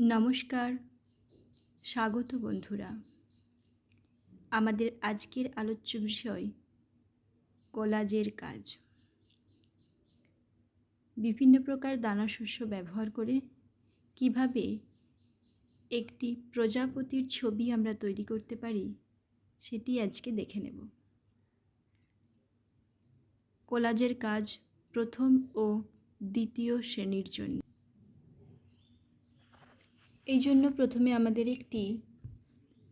নমস্কার। স্বাগত বন্ধুরা। আমাদের আজকের আলোচ্য বিষয় কোলাজের কাজ। বিভিন্ন প্রকার দানা শস্য ব্যবহার করে কীভাবে একটি প্রজাপতির ছবি আমরা তৈরি করতে পারি, সেটি আজকে দেখে নেব। কোলাজের কাজ প্রথম ও দ্বিতীয় শ্রেণির জন্য। এই জন্য প্রথমে আমাদের একটি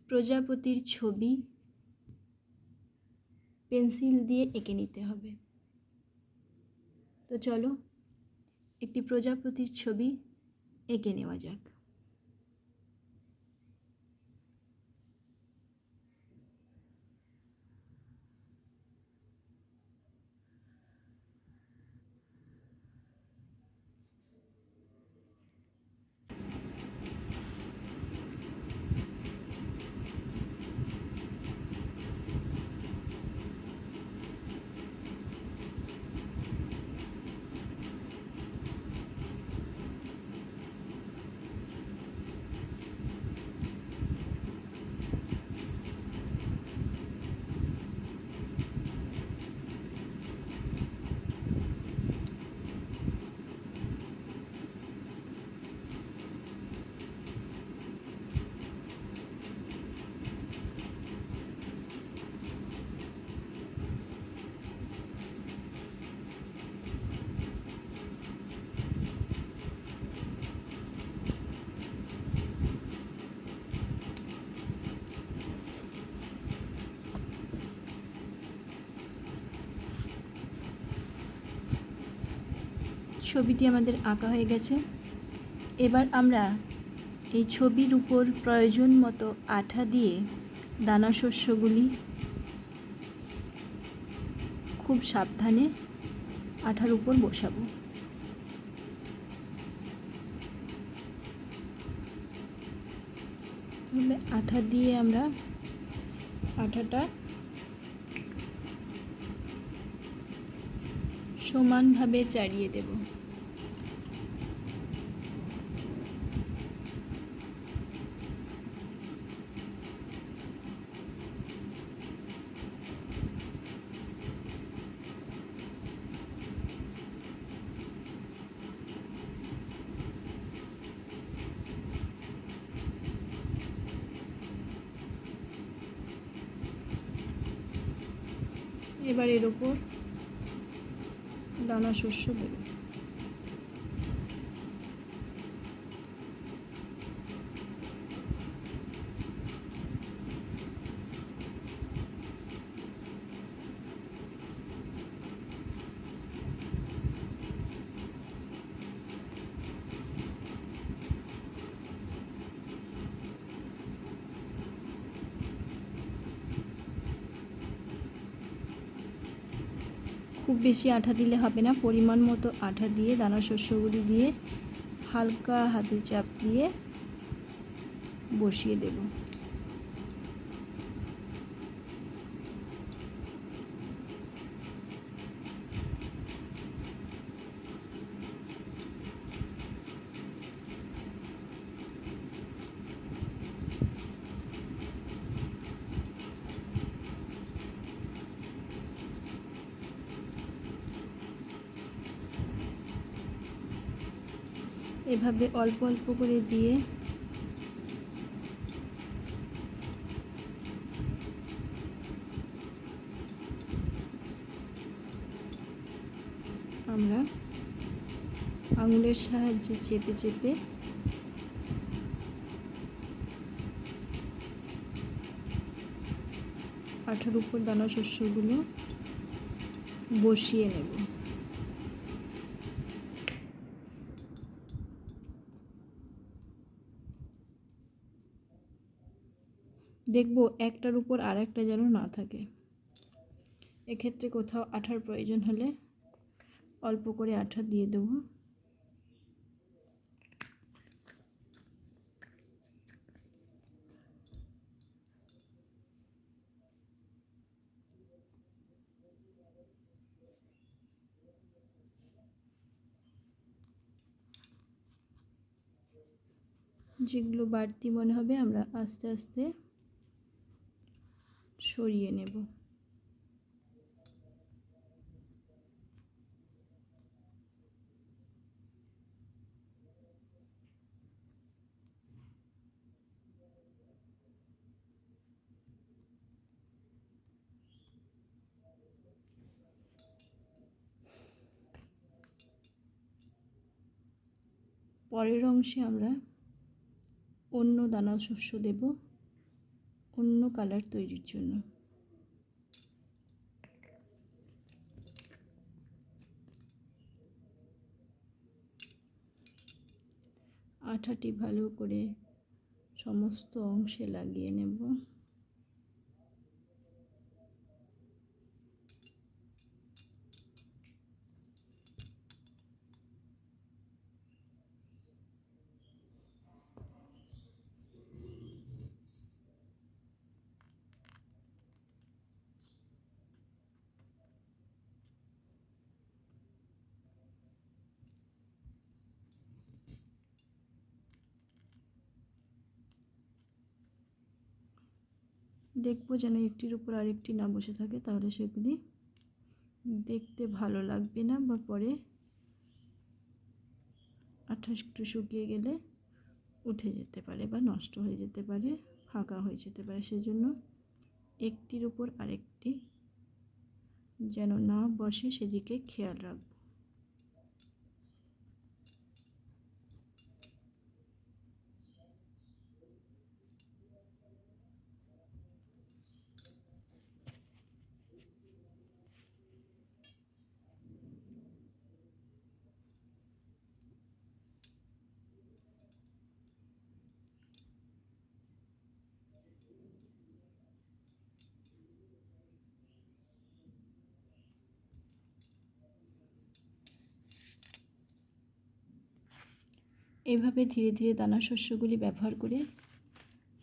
প্রজাপতির ছবি পেন্সিল দিয়ে এঁকে নিতে হবে। তো চলো, একটি প্রজাপতির ছবি এঁকে নেওয়া যাক। ছবিটি আমাদের আঁকা হয়ে গেছে। এবার আমরা এই ছবির উপর প্রয়োজন মতো আঠা দিয়ে দানা শস্যগুলি খুব সাবধানে আঠার উপর বসাবো। আঠা দিয়ে আমরা আঠাটা সমানভাবে চাড়িয়ে দেব। এবার এর ওপর দানা শস্য দেবে। খুব বেশি আঠা দিলে হবে না। পরিমাণ মতো আঠা দিয়ে দানা শস্যগুলি দিয়ে হালকা হাতে চাপ দিয়ে বসিয়ে দেব। এভাবে অল্প অল্প করে দিয়ে আমরা আঙুলের সাহায্যে চেপে চেপে আঠার উপর দানা শস্যগুলো বসিয়ে নেব। দেখব একটার উপর আর একটা যেন না থাকে। এক্ষেত্রে কোথাও আঠার প্রয়োজন হলে অল্প করে আঠা দিয়ে দেবো। যেগুলো বাড়তি মনে হবে, আমরা আস্তে আস্তে সরিয়ে নেব। পরের অংশে আমরা অন্য দানা শস্য দেব। অন্য কালার তৈরির জন্য। আঠাটি ভালো করে সমস্ত অংশে লাগিয়ে নেব। দেখব যেন একটির উপর আরেকটি না বসে থাকে, তাহলে সেগুলি দেখতে ভালো লাগবে না বা পরে আঠাশ একটু শুকিয়ে গেলে উঠে যেতে পারে বা নষ্ট হয়ে যেতে পারে, ফাঁকা হয়ে যেতে পারে। সেজন্য একটির উপর আরেকটি যেন না বসে, সেদিকে খেয়াল রাখব। এভাবে ধীরে ধীরে দানা শস্যগুলি ব্যবহার করে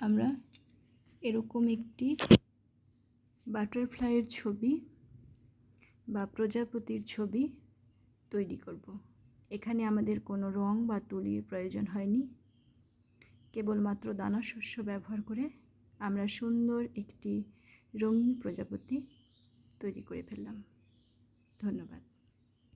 আমরা এরকম একটি বাটারফ্লাইয়ের ছবি বা প্রজাপতির ছবি তৈরি করব। এখানে আমাদের কোনো রং বা তুলির প্রয়োজন হয়নি। কেবলমাত্র দানা শস্য ব্যবহার করে আমরা সুন্দর একটি রঙিন প্রজাপতি তৈরি করে ফেললাম। ধন্যবাদ।